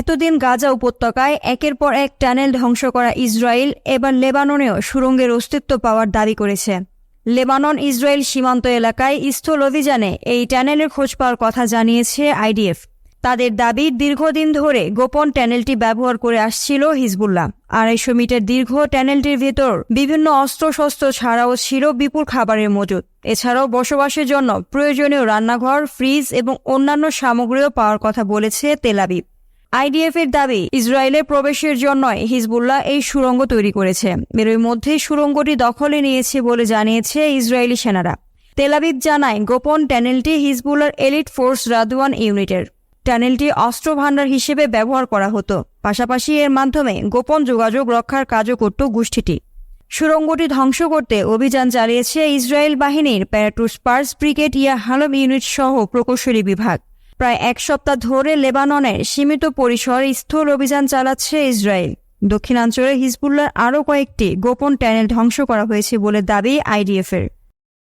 এতদিন গাজা উপত্যকায় একের পর এক টানেল ধ্বংস করা ইসরায়েল, এবার লেবাননেও সুড়ঙ্গের অস্তিত্ব পাওয়ার দাবি করেছে। লেবানন, ইসরায়েল সীমান্ত এলাকায় স্থল অভিযানে এই টানেলের খোঁজ পাওয়ার কথা জানিয়েছে আইডিএফ। তাদের দাবি, দীর্ঘদিন ধরে গোপন ট্যানেলটি ব্যবহার করে আসছিল হিজবুল্লাহ। আড়াইশো মিটার দীর্ঘ ট্যানেলটির ভেতর বিভিন্ন অস্ত্রশস্ত্র ছাড়াও ছিল বিপুল খাবারের মজুদ। এছাড়াও বসবাসের জন্য প্রয়োজনীয় রান্নাঘর, ফ্রিজ এবং অন্যান্য সামগ্রীও পাওয়ার কথা বলেছে তেলাবিব আইডিএফ এর দাবি, ইসরায়েলে প্রবেশের জন্যই হিজবুল্লাহ এই সুড়ঙ্গ তৈরি করেছে। এর মধ্যে সুড়ঙ্গটি দখলে নিয়েছে বলে জানিয়েছে ইসরায়েলি সেনারা। তেলাবিব জানায়, গোপন ট্যানেলটি হিজবুল্লার এলিট ফোর্স রাদওয়ান ইউনিটের। ট্যানেলটি অস্ত্র ভাণ্ডার হিসেবে ব্যবহার করা হতো। পাশাপাশি এর মাধ্যমে গোপন যোগাযোগ রক্ষার কাজও করত গোষ্ঠীটি। সুড়ঙ্গটি ধ্বংস করতে অভিযান চালিয়েছে ইসরায়েল বাহিনীর প্যারাটুস পার্স ব্রিগেড ইয়া হালম ইউনিট সহ প্রকৌশলী বিভাগ। প্রায় এক সপ্তাহ ধরে লেবাননের সীমিত পরিসর স্থল অভিযান চালাচ্ছে ইসরায়েল। দক্ষিণাঞ্চলে হিজবুল্লার আরও কয়েকটি গোপন ট্যানেল ধ্বংস করা হয়েছে বলে দাবি আইডিএফের।